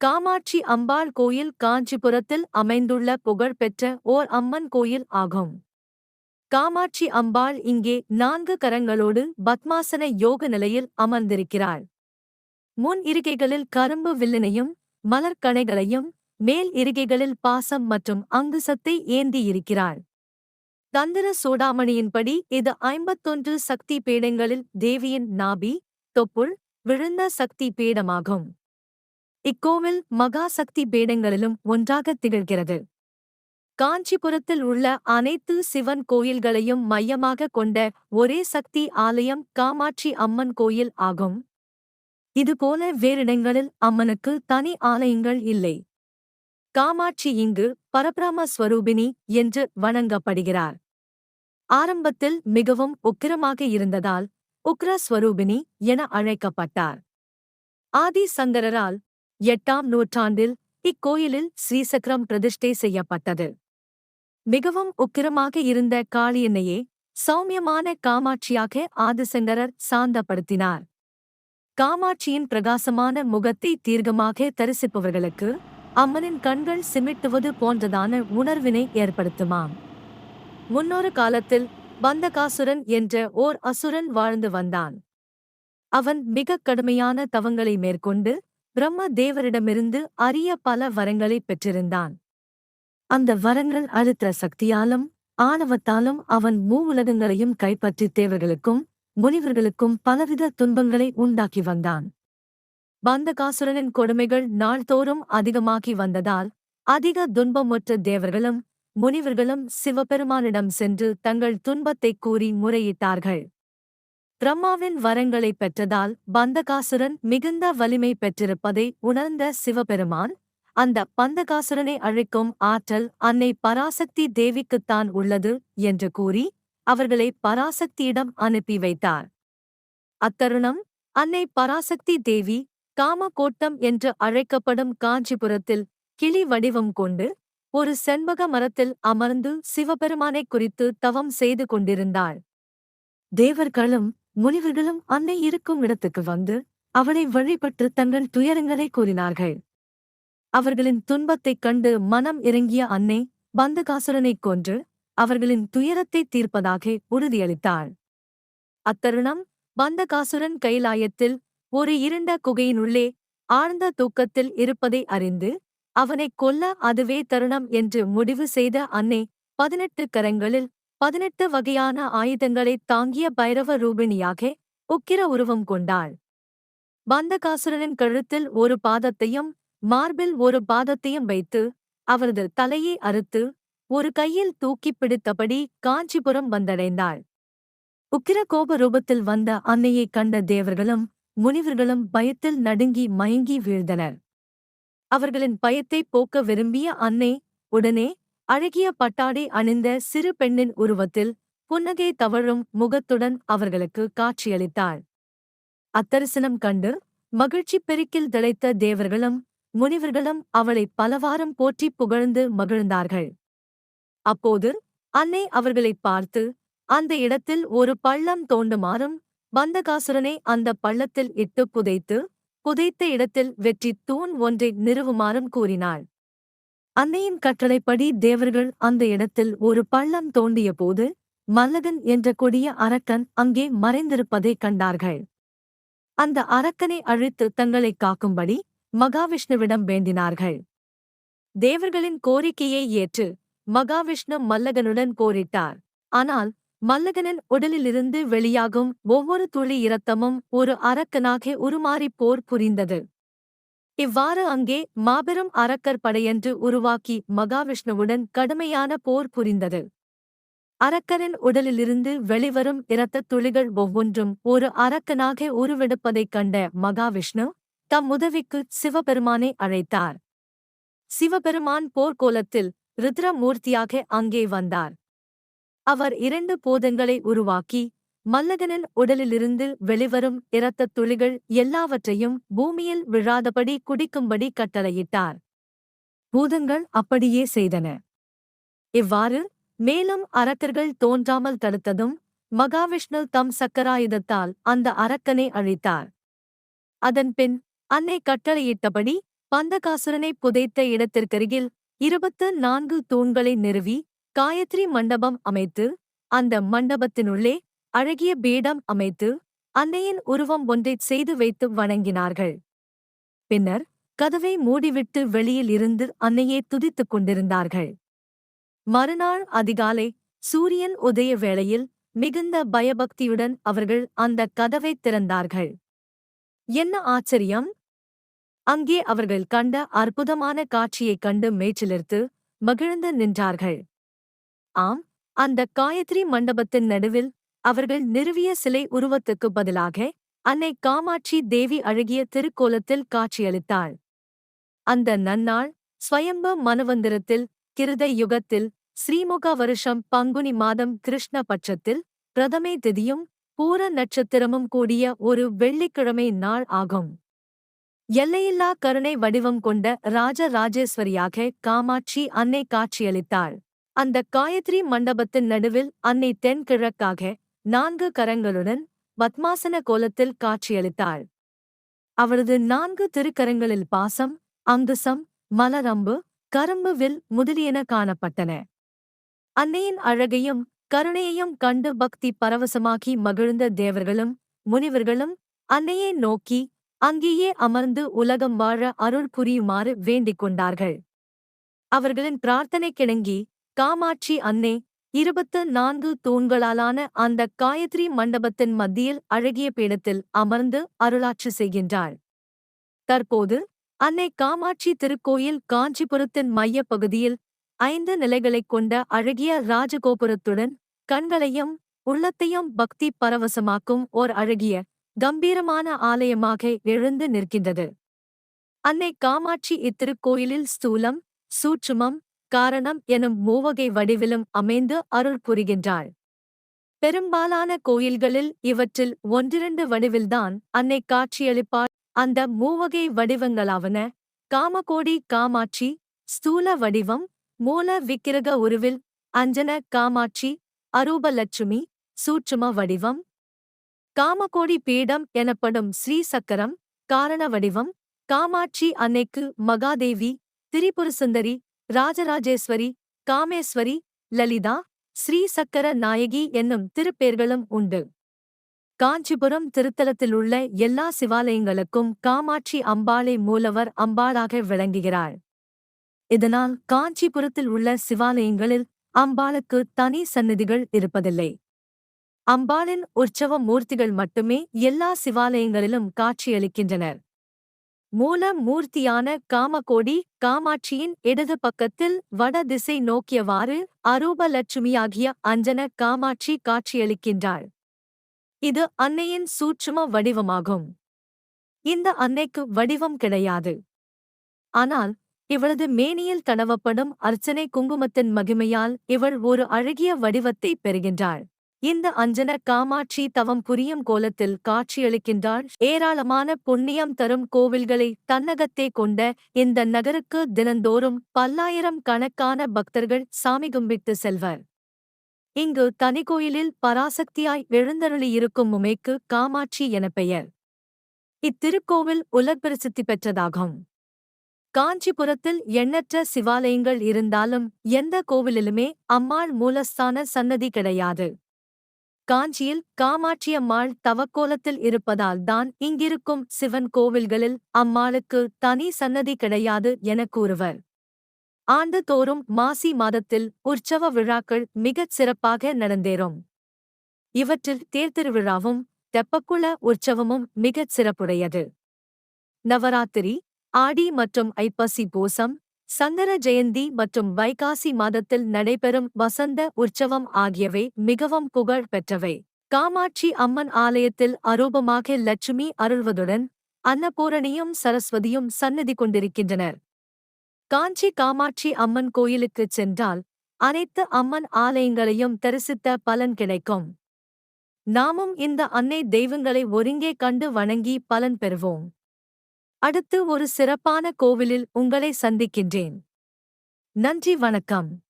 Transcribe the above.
காமாட்சி அம்பாள் கோயில் காஞ்சிபுரத்தில் அமைந்துள்ள புகழ்பெற்ற ஓர் அம்மன் கோயில் ஆகும். காமாட்சி அம்பாள் இங்கே நான்கு கரங்களோடு பத்மாசன யோக நிலையில் அமர்ந்திருக்கிறாள். முன் இருக்கைகளில் கரும்பு வில்லினையும் மலர்கணைகளையும் மேல் இருக்கைகளில் பாசம் மற்றும் அங்குசத்தை ஏந்தியிருக்கிறாள் தந்திர சூடாமணியின்படி இது ஐம்பத்தொன்று சக்தி பீடங்களில் தேவியின் நாபி தொப்புள் விழுந்த சக்தி பீடமாகும். இக்கோவில் மகா சக்தி பீடங்களிலும் ஒன்றாக திகழ்கிறது. காஞ்சிபுரத்தில் உள்ள அனைத்து சிவன் கோயில்களையும் மையமாக கொண்ட ஒரே சக்தி ஆலயம் காமாட்சி அம்மன் கோயில் ஆகும். இதுபோல வேறிடங்களில் அம்மனுக்கு தனி ஆலயங்கள் இல்லை. காமாட்சி இங்கு பரபிரம ஸ்வரூபிணி என்று வணங்கப்படுகிறார். ஆரம்பத்தில் மிகவும் உக்கிரமாக இருந்ததால் உக்ரஸ்வரூபிணி என அழைக்கப்பட்டார். ஆதி சங்கரரால் எட்டாம் நூற்றாண்டில் இக்கோயிலில் ஸ்ரீசக்கரம் பிரதிஷ்டை செய்யப்பட்டது. மிகவும் உக்கிரமாக இருந்த காளியன்னையே சௌமியமான காமாட்சியாக ஆதிசங்கரர் சாந்தப்படுத்தினார். காமாட்சியின் பிரகாசமான முகத்தை தீர்க்கமாக தரிசிப்பவர்களுக்கு அம்மனின் கண்கள் சிமிட்டுவது போன்றதான உணர்வினை ஏற்படுத்துமாம். முன்னொரு காலத்தில் பந்தகாசுரன் என்ற ஓர் அசுரன் வாழ்ந்து வந்தான். அவன் மிகக் கடுமையான தவங்களை மேற்கொண்டு பிரம்ம தேவரிடமிருந்து அரிய பல வரங்களை பெற்றிருந்தான். அந்த வரங்கள் அழுத்த சக்தியாலும் ஆணவத்தாலும் அவன் மூவுலகங்களையும் கைப்பற்றி தேவர்களுக்கும் முனிவர்களுக்கும் பலவித துன்பங்களை உண்டாக்கி வந்தான். பந்தகாசுரனின் கொடுமைகள் நாள்தோறும் அதிகமாகி வந்ததால் அதிக துன்பமுற்ற தேவர்களும் முனிவர்களும் சிவபெருமானிடம் சென்று தங்கள் துன்பத்தைக் கூறி முறையிட்டார்கள். பிரம்மாவின் வரங்களை பெற்றதால் பந்தகாசுரன் மிகுந்த வலிமை பெற்றிருப்பதை உணர்ந்த சிவபெருமான் அந்த பந்தகாசுரனை அழைக்கும் ஆற்றல் அன்னை பராசக்தி தேவிக்குத்தான் உள்ளது என்று கூறி அவர்களை பராசக்தியிடம் அனுப்பி வைத்தார். அத்தருணம் அன்னை பராசக்தி தேவி காமகோட்டம் என்று அழைக்கப்படும் காஞ்சிபுரத்தில் கிளி வடிவம் கொண்டு ஒரு செண்பக மரத்தில் அமர்ந்து சிவபெருமானைக் குறித்து தவம் செய்து கொண்டிருந்தாள். தேவர்களும் முனிவர்களும் அன்னை இருக்கும் இடத்துக்கு வந்து அவளை வழிபட்டு தங்கள் துயரங்களை கூறினார்கள். அவர்களின் துன்பத்தைக் கண்டு மனம் இறங்கிய அன்னை பந்தகாசுரனைக் கொன்று அவர்களின் துயரத்தை தீர்ப்பதாக உறுதியளித்தாள். அத்தருணம் பந்தகாசுரன் கைலாயத்தில் ஒரு இருண்ட குகையினுள்ளே ஆழ்ந்த தூக்கத்தில் இருப்பதை அறிந்து அவனைக் கொல்ல அதுவே தருணம் என்று முடிவு செய்த அன்னை பதினெட்டு கரங்களில் பதினெட்டு வகையான ஆயுதங்களைத் தாங்கிய பைரவ ரூபிணியாக உக்கிர உருவம் கொண்டாள். பந்தகாசுரனின் கழுத்தில் ஒரு பாதத்தையும் மார்பில் ஒரு பாதத்தையும் வைத்து அவரது தலையை அறுத்து ஒரு கையில் தூக்கிப் பிடித்தபடி காஞ்சிபுரம் வந்தடைந்தாள். உக்கிர கோப ரூபத்தில் வந்த அன்னையைக் கண்ட தேவர்களும் முனிவர்களும் பயத்தில் நடுங்கி மயங்கி வீழ்ந்தனர். அவர்களின் பயத்தைப் போக்க விரும்பிய அன்னை உடனே அழகிய பட்டாடை அணிந்த சிறு பெண்ணின் உருவத்தில் புன்னகை தவழும் முகத்துடன் அவர்களுக்கு காட்சியளித்தாள். அத்தரிசனம் கண்டு மகிழ்ச்சி பெருக்கில் திளைத்த தேவர்களும் முனிவர்களும் அவளை பலவாரம் போற்றி புகழ்ந்து மகிழ்ந்தார்கள். அப்போது அன்னை அவர்களைப் பார்த்து அந்த இடத்தில் ஒரு பள்ளம் தோண்டுமாறும் பந்தகாசுரனை அந்த பள்ளத்தில் இட்டு புதைத்து புதைத்த இடத்தில் வெற்றி தூண் ஒன்றை நிறுவுமாறும் கூறினாள். அன்னையின் கட்டளைப்படி தேவர்கள் அந்த இடத்தில் ஒரு பள்ளம் தோண்டியபோது மல்லகன் என்ற கொடிய அரக்கன் அங்கே மறைந்திருப்பதைக் கண்டார்கள். அந்த அரக்கனை அழித்து தங்களைக் காக்கும்படி மகாவிஷ்ணுவிடம் வேண்டினார்கள். தேவர்களின் கோரிக்கையை ஏற்று மகாவிஷ்ணு மல்லகனுடன் போரிட்டார். ஆனால் மல்லகனின் உடலிலிருந்து வெளியாகும் ஒவ்வொரு துளி இரத்தமும் ஒரு அரக்கனாக உருமாறிப் போர் புரிந்தது. இவ்வாறு அங்கே மாபெரும் அரக்கர் படையென்று உருவாக்கி மகாவிஷ்ணுவுடன் கடுமையான போர் புரிந்தது. அரக்கரின் உடலிலிருந்து வெளிவரும் இரத்தத் துளிகள் ஒவ்வொன்றும் ஒரு அரக்கனாக உருவெடுப்பதைக் கண்ட மகாவிஷ்ணு தம் உதவிக்கு சிவபெருமானை அழைத்தார். சிவபெருமான் போர்க்கோலத்தில் ருத்ரமூர்த்தியாக அங்கே வந்தார். அவர் இரண்டு போதங்களை உருவாக்கி மல்லகனின் உடலிலிருந்து வெளிவரும் இரத்தத் துளிகள் எல்லாவற்றையும் பூமியில் விழாதபடி குடிக்கும்படி கட்டளையிட்டார். பூதங்கள் அப்படியே செய்தன. இவ்வாறு மேலும் அரக்கர்கள் தோன்றாமல் தடுத்ததும் மகாவிஷ்ணு தம் சக்கராயுதத்தால் அந்த அரக்கனை அழித்தார். அதன்பின் அன்னை கட்டளையிட்டபடி பந்தகாசுரனை புதைத்த இடத்திற்கருகில் இருபத்து நான்கு தூண்களை நிறுவி காயத்ரி மண்டபம் அமைத்து அந்த மண்டபத்தினுள்ளே அழகிய பீடம் அமைத்து அன்னையின் உருவம் ஒன்றைச் செய்து வைத்து வணங்கினார்கள். பின்னர் கதவை மூடிவிட்டு வெளியில் இருந்து அன்னையே துதித்துக் கொண்டிருந்தார்கள். மறுநாள் அதிகாலை சூரியன் உதய வேளையில் மிகுந்த பயபக்தியுடன் அவர்கள் அந்த கதவைத் திறந்தார்கள். என்ன ஆச்சரியம்? அங்கே அவர்கள் கண்ட அற்புதமான காட்சியைக் கண்டு மேய்ச்சிலிர்த்து மகிழ்ந்து நின்றார்கள். ஆம் அந்த காயத்ரி மண்டபத்தின் நடுவில் அவர்கள் நிறுவிய சிலை உருவத்துக்கு பதிலாக அன்னை காமாட்சி தேவி அழகிய திருக்கோலத்தில் காட்சியளித்தாள். அந்த நன்னாள் ஸ்வயம்ப மனுவந்திரத்தில் கிருத யுகத்தில் ஸ்ரீமுக வருஷம் பங்குனி மாதம் கிருஷ்ண பட்சத்தில் பிரதமே திதியும் பூர நட்சத்திரமும் கூடிய ஒரு வெள்ளிக்கிழமை நாள் ஆகும். எல்லையில்லா கருணை வடிவம் கொண்ட ராஜராஜேஸ்வரியாக காமாட்சி அன்னை காட்சியளித்தாள். அந்த காயத்ரி மண்டபத்தின் நடுவில் அன்னை தென்கிழக்காக நான்கு கரங்களுடன் பத்மாசன கோலத்தில் காட்சியளித்தாள். அவரது நான்கு திருக்கரங்களில் பாசம் அங்குசம் மலரம்பு கரும்பு வில் முதலியன காணப்பட்டன. அன்னையின் அழகையும் கருணையையும் கண்டு பக்தி பரவசமாகி மகிழ்ந்த தேவர்களும் முனிவர்களும் அன்னையை நோக்கி அங்கேயே அமர்ந்து உலகம் வாழ அருள் புரியுமாறு வேண்டிக் கொண்டார்கள். அவர்களின் பிரார்த்தனை கிணங்கி காமாட்சி அன்னை இருபத்து நான்கு தூண்களாலான அந்த காயத்ரி மண்டபத்தின் மத்தியில் அழகிய பீடத்தில் அமர்ந்து அருளாட்சி செய்கின்றாள். தற்போது அன்னை காமாட்சி திருக்கோயில் காஞ்சிபுரத்தின் மையப் பகுதியில் ஐந்து நிலைகளைக் கொண்ட அழகிய ராஜகோபுரத்துடன் கண்களையும் உள்ளத்தையும் பக்தி பரவசமாக்கும் ஓர் அழகிய கம்பீரமான ஆலயமாக எழுந்து நிற்கின்றது. அன்னை காமாட்சி இத்திருக்கோயிலில் ஸ்தூலம் சூட்சுமம் காரணம் எனும் மூவகை வடிவிலும் அமைந்து அருள் புரிகின்றாள். பெரும்பாலான கோயில்களில் இவற்றில் ஒன்றிரண்டு வடிவில்தான் அன்னை காட்சியளிப்பாள். அந்த மூவகை வடிவங்களாவன காமகோடி காமாட்சி ஸ்தூல வடிவம் மூல விக்கிரக உருவில் அஞ்சன காமாட்சி அரூபலட்சுமி சூட்சும வடிவம். காமகோடி பீடம் எனப்படும் ஸ்ரீ சக்கரம் காரண வடிவம். காமாட்சி அன்னைக்கு மகாதேவி திரிபுரசுந்தரி ராஜராஜேஸ்வரி காமேஸ்வரி லலிதா ஸ்ரீ சக்கர நாயகி என்னும் திருப்பேர்களும் உண்டு. காஞ்சிபுரம் திருத்தலத்திலுள்ள எல்லா சிவாலயங்களுக்கும் காமாட்சி அம்பாளை மூலவர் அம்பாளாக விளங்குகிறாள் இதனால் காஞ்சிபுரத்தில் உள்ள சிவாலயங்களில் அம்பாளுக்கு தனி சந்நிதிகள் இருப்பதில்லை. அம்பாளின் உற்சவ மூர்த்திகள் மட்டுமே எல்லா சிவாலயங்களிலும் காட்சியளிக்கின்றனர். மூல மூர்த்தியான காமகோடி காமாட்சியின் இடது பக்கத்தில் வட திசை நோக்கியவாறு அரூபலட்சுமியாகிய அஞ்சன காமாட்சி காட்சியளிக்கின்றாள். இது அன்னையின் சூட்சும வடிவமாகும். இந்த அன்னைக்கு வடிவம் கிடையாது. ஆனால் இவளது மேனியில் தடவப்படும் அர்ச்சனை குங்குமத்தின் மகிமையால் இவள் ஒரு அழகிய வடிவத்தை பெறுகின்றாள். இந்த அஞ்சன காமாட்சி தவம் புரியும் கோலத்தில் காட்சியளிக்கின்றாள். ஏராளமான புண்ணியம் தரும் கோவில்களை தன்னகத்தே கொண்ட இந்த நகருக்கு தினந்தோறும் பல்லாயிரம் கணக்கான பக்தர்கள் சாமி கும்பிட்டு செல்வர். இங்கு தனி கோயிலில் பராசக்தியாய் எழுந்தருளியிருக்கும் உமைக்கு காமாட்சி என பெயர். இத்திருக்கோவில் உலர்பிரசித்தி பெற்றதாகும். காஞ்சிபுரத்தில் எண்ணற்ற சிவாலயங்கள் இருந்தாலும் எந்த கோவிலிலுமே அம்மாள் மூலஸ்தான சன்னதி கிடையாது. காஞ்சியில் காமாட்சியம்மாள் தவக்கோலத்தில் இருப்பதால் தான் இங்கிருக்கும் சிவன் கோவில்களில் அம்மாளுக்கு தனி சன்னதி கிடையாது என கூறுவர். ஆண்டுதோறும் மாசி மாதத்தில் உற்சவ விழாக்கள் மிகச் சிறப்பாக நடந்தேறும். இவற்றில் தேர்திருவிழாவும் தெப்பக்குள உற்சவமும் மிகச் சிறப்புடையது. நவராத்திரி ஆடி மற்றும் ஐப்பசி பூசம் சங்கர ஜெயந்தி மற்றும் வைகாசி மாதத்தில் நடைபெறும் வசந்த உற்சவம் ஆகியவை மிகவும் புகழ் பெற்றவை. காமாட்சி அம்மன் ஆலயத்தில் அரூபமாக லட்சுமி அருள்வதுடன் அன்னபூரணியும் சரஸ்வதியும் சன்னதி கொண்டிருக்கின்றனர். காஞ்சி காமாட்சி அம்மன் கோயிலுக்குச் சென்றால் அனைத்து அம்மன் ஆலயங்களையும் தரிசித்த பலன் கிடைக்கும். நாமும் இந்த அன்னை தெய்வங்களை ஒருங்கே கண்டு வணங்கி பலன் பெறுவோம். அடுத்து ஒரு சிறப்பான கோவிலில் உங்களை சந்திக்கின்றேன். நன்றி வணக்கம்.